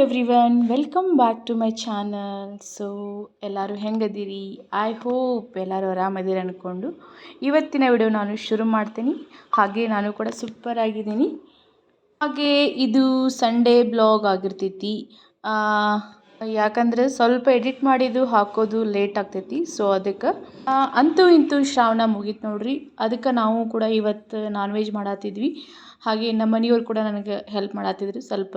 Everyone welcome back to my channel so ಎಲ್ಲರೂ ಹೆಂಗದಿರಿ? I hope ಎಲ್ಲರೂ ಆರಾಮದಿರಿ ಅಂದ್ಕೊಂಡು ಇವತ್ತಿನ ವಿಡಿಯೋ ನಾನು ಶುರು ಮಾಡ್ತೀನಿ. ಹಾಗೆ ನಾನು ಕೂಡ ಸೂಪರ್ ಆಗಿದ್ದೀನಿ. ಹಾಗೆ ಇದು ಸಂಡೇ ಬ್ಲಾಗ್ ಆಗಿರ್ತೈತಿ. ಯಾಕಂದ್ರೆ ಸ್ವಲ್ಪ ಎಡಿಟ್ ಮಾಡಿದ್ದು ಹಾಕೋದು ಲೇಟ್ ಆಗ್ತೈತಿ ಸೊ ಅದಕ್ಕೆ ಅಂತೂ ಇಂತೂ ಶ್ರಾವಣ ಮುಗೀತು ನೋಡ್ರಿ. ಅದಕ್ಕೆ ನಾವು ಕೂಡ ಇವತ್ತು ನಾನ್ ವೆಜ್ ಮಾಡತ್ತಿದ್ವಿ ಹಾಗೆ ನಮ್ಮ ಮನೆಯವ್ರು ಕೂಡ ನನಗೆ ಹೆಲ್ಪ್ ಮಾಡತ್ತಿದ್ರು ಸ್ವಲ್ಪ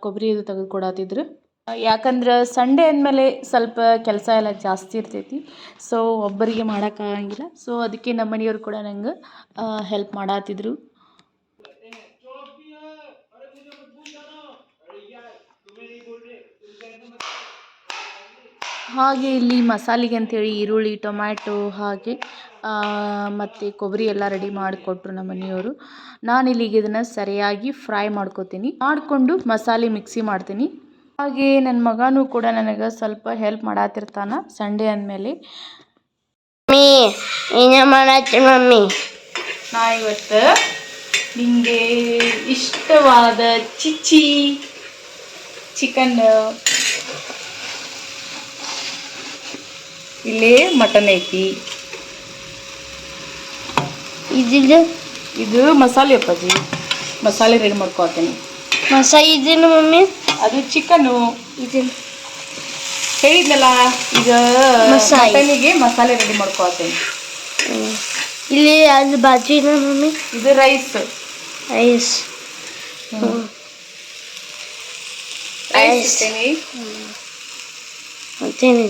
ಕೊಬ್ಬರಿ ಇದು ತೆಗೆದು ಕೊಡತ್ತಿದ್ರು ಯಾಕಂದ್ರೆ ಸಂಡೇ ಅಂದಮೇಲೆ ಸ್ವಲ್ಪ ಕೆಲಸ ಎಲ್ಲ ಜಾಸ್ತಿ ಇರ್ತೈತಿ ಸೊ ಒಬ್ಬರಿಗೆ ಮಾಡೋಕ್ಕಾಗಂಗಿಲ್ಲ ಸೊ ಅದಕ್ಕೆ ನಮ್ಮ ಮನೆಯವ್ರು ಕೂಡ ನಂಗೆ ಹೆಲ್ಪ್ ಮಾಡತ್ತಿದ್ರು ಹಾಗೆ ಇಲ್ಲಿ ಮಸಾಲೆಗೆ ಅಂಥೇಳಿ ಈರುಳ್ಳಿ ಟೊಮ್ಯಾಟೊ ಹಾಗೆ ಮತ್ತು ಕೊಬ್ಬರಿ ಎಲ್ಲ ರೆಡಿ ಮಾಡಿಕೊಟ್ರು ನಮ್ಮ ಮನೆಯವರು. ನಾನು ಇಲ್ಲಿಗೆ ಇದನ್ನು ಸರಿಯಾಗಿ ಫ್ರೈ ಮಾಡ್ಕೊತೀನಿ. ಮಾಡಿಕೊಂಡು ಮಸಾಲೆ ಮಿಕ್ಸಿ ಮಾಡ್ತೀನಿ. ಹಾಗೆ ನನ್ನ ಮಗನೂ ಕೂಡ ನನಗೆ ಸ್ವಲ್ಪ ಹೆಲ್ಪ್ ಮಾಡತ್ತಿರ್ತಾನೆ ಸಂಡೇ ಅಂದಮೇಲೆ. ಮಮ್ಮಿ ನಾ ಇವತ್ತು ನಿಮಗೆ ಇಷ್ಟವಾದ ಚಿಚ್ಚಿ ಚಿಕನ್ ಇಲ್ಲೇ ಮಟನ್ ಐತಿ. ಇದಿದು ಇದು ಮಸಾಲೆ ಅಪ್ಪಾಜಿ. ಮಸಾಲೆ ರೆಡಿ ಮಾಡ್ಕೊತೀನಿ ಮಸಾಲೆ ಇದೇನು ಮಮ್ಮಿ? ಅದು ಚಿಕನು ಇದೇನು ಹೇಳಿದ್ನಲ್ಲ ಈಗ ಮಸಾಲೆ. ಮಟನಿಗೆ ಮಸಾಲೆ ರೆಡಿ ಮಾಡ್ಕೊತೀನಿ. ಇಲ್ಲಿ ಅದು ಬಾಜು ಇದೆ ಮಮ್ಮಿ? ಇದು ರೈಸ್ ಐಸ್. ರೈಸ್ ಹ್ಞೂ ಮತ್ತೇನು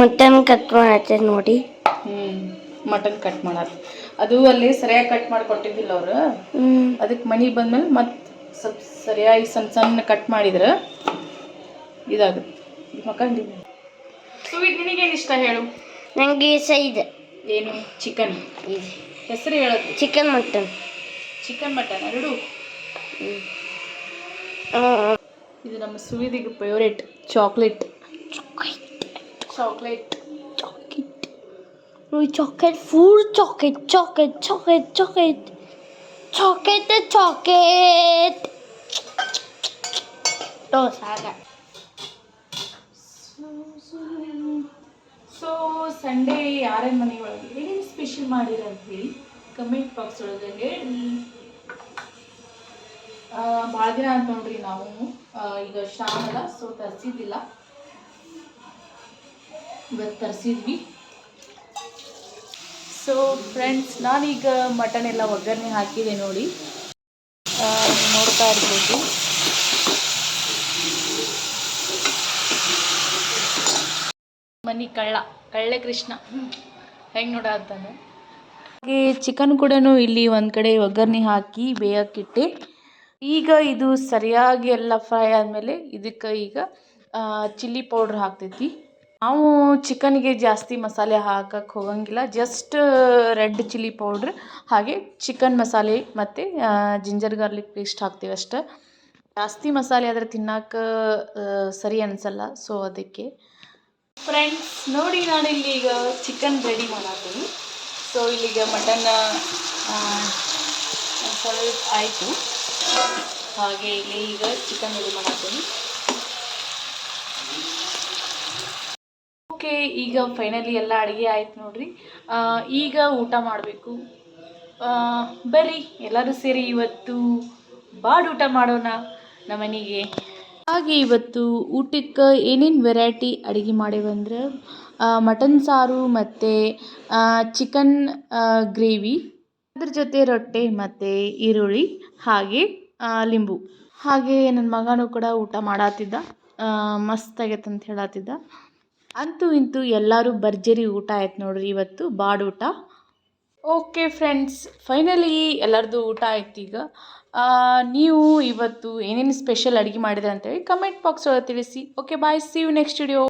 ಮಟನ್ ಕಟ್ ಮಾಡತ್ತೆ ನೋಡಿ. ಹ್ಞೂ ಮಟನ್ ಕಟ್ ಮಾಡೋದು ಅದು ಅಲ್ಲಿ ಸರಿಯಾಗಿ ಕಟ್ ಮಾಡಿ ಕೊಟ್ಟಿದ್ದಿಲ್ಲ ಅವರು ಅದಕ್ಕೆ ಮನೆಗೆ ಬಂದ್ಮೇಲೆ ಮತ್ತೆ ಸ್ವಲ್ಪ ಸರಿಯಾಗಿ ಸಣ್ಣ ಸಣ್ಣ ಕಟ್ ಮಾಡಿದ್ರೆ ಇದಾಗುತ್ತೆ. ಮಕ್ಕಂಡಿ ಸೊ ಇದು ನಿನಗೇನು ಇಷ್ಟ ಹೇಳು? ನನಗೆ ಸೈಡ್ ಏನು? ಚಿಕನ್ ಹೆಸರು ಹೇಳೋದು. ಚಿಕನ್ ಮಟನ್ ಚಿಕನ್ ಮಟನ್ ಎರಡು? ಇದು ನಮ್ಮ ಸುವಿದಿಗೆ favourite chocolate Chocolate Chocolate. chocolate, full chocolate, chocolate, chocolate, chocolate. Chocolate, chocolate. Oh, saga. So Sunday ಯಾರ್ಯಾರ ಮನೆ ಒಳಗೆ ಏನೇನು ಸ್ಪೆಷಲ್ ಮಾಡಿರ ಅಂತ ಹೇಳಿ ಕಮೆಂಟ್ ಬಾಕ್ಸ್ ಒಳಗೆ ಹೇಳಿ ಭಾಳ ದಿನ ಅಂತ ನೋಡ್ರಿ ನಾವು ಆ, ಈಗ ಶ್ರಾವಣ ಸೊ ತರಿಸಿದ್ದಿಲ್ಲ ಇವತ್ತು ತರಿಸಿದ್ವಿ. ಸೊ ಫ್ರೆಂಡ್ಸ್ ನಾನೀಗ ಮಟನ್ ಎಲ್ಲ ಒಗ್ಗರಣೆ ಹಾಕಿದೆ ನೋಡಿ. ನೋಡ್ತಾ ಇರ್ಬೋದು. ಮನಿ ಕಳ್ಳ, ಕಳ್ಳೆ ಕೃಷ್ಣ. ಹೆಂಗೆ ನೋಡ ನೋಡತ್ತಾನೆ ಹಾಗೆ ಚಿಕನ್ ಕೂಡ ಇಲ್ಲಿ ಒಂದು ಕಡೆ ಒಗ್ಗರಣೆ ಹಾಕಿ ಬೇಯಕ್ಕಿಟ್ಟೆ ಈಗ ಇದು ಸರಿಯಾಗಿ ಎಲ್ಲ ಫ್ರೈ ಆದಮೇಲೆ ಇದಕ್ಕೆ ಈಗ ಚಿಲ್ಲಿ ಪೌಡ್ರ್ ಹಾಕ್ತೈತಿ. ನಾವು ಚಿಕನ್ಗೆ ಜಾಸ್ತಿ ಮಸಾಲೆ ಹಾಕಕ್ಕೆ ಹೋಗಂಗಿಲ್ಲ ಜಸ್ಟ್ ರೆಡ್ ಚಿಲ್ಲಿ ಪೌಡ್ರ್ ಹಾಗೆ ಚಿಕನ್ ಮಸಾಲೆ ಮತ್ತು ಜಿಂಜರ್ ಗಾರ್ಲಿಕ್ ಪೇಸ್ಟ್ ಹಾಕ್ತೀವಿ ಅಷ್ಟೇ. ಜಾಸ್ತಿ ಮಸಾಲೆ ಆದರೆ ತಿನ್ನಕ್ಕೆ ಸರಿ ಅನಿಸಲ್ಲ ಸೊ ಅದಕ್ಕೆ. ಫ್ರೆಂಡ್ಸ್ ನೋಡಿ ನಾನು ಇಲ್ಲಿ ಈಗ ಚಿಕನ್ ರೆಡಿ ಮಾಡತ್ತೀನಿ ಸೊ ಇಲ್ಲಿಗೆ ಮಟನ್ ಸ್ವಲ್ಪ ಆಯಿತು. ಹಾಗೆ ಇಲ್ಲಿ ಈಗ ಚಿಕನ್ ರೆಡಿ ಮಾಡತ್ತೀನಿ ಓಕೆ ಈಗ ಫೈನಲಿ ಎಲ್ಲ ಅಡುಗೆ ಆಯ್ತು ನೋಡ್ರಿ. ಈಗ ಊಟ ಮಾಡಬೇಕು. ಬರ್ರಿ, ಎಲ್ಲರೂ ಸೇರಿ ಇವತ್ತು ಬಾಡ್ ಊಟ ಮಾಡೋಣ ನಮ್ಮನೆಗೆ ಹಾಗೆ ಇವತ್ತು ಊಟಕ್ಕೆ ಏನೇನು ವೆರೈಟಿ ಅಡುಗೆ ಮಾಡೇವಂದ್ರೆ ಮಟನ್ ಸಾರು ಮತ್ತು ಚಿಕನ್ ಗ್ರೇವಿ ಅದ್ರ ಜೊತೆ ರೊಟ್ಟಿ ಮತ್ತು ಈರುಳ್ಳಿ ಹಾಗೆ ಲಿಂಬು. ಹಾಗೆ ನನ್ನ ಮಗನೂ ಕೂಡ ಊಟ ಮಾಡತ್ತಿದ್ದ ಮಸ್ತ್ ಅಂತ ಹೇಳತ್ತಿದ್ದ ಅಂತೂ ಇಂತೂ ಎಲ್ಲರೂ ಭರ್ಜರಿ ಊಟ ಆಯ್ತು ನೋಡ್ರಿ, ಇವತ್ತು ಬಾಡೂಟ ಓಕೆ ಫ್ರೆಂಡ್ಸ್ ಫೈನಲಿ ಎಲ್ಲರದು ಊಟ ಆಯ್ತು ಈಗ. ನೀವು ಇವತ್ತು ಏನೇನು ಸ್ಪೆಷಲ್ ಅಡುಗೆ ಮಾಡಿದ್ರೆ ಅಂತೇಳಿ ಕಮೆಂಟ್ ಬಾಕ್ಸ್ ಒಳಗೆ ತಿಳಿಸಿ. Okay bye see you next video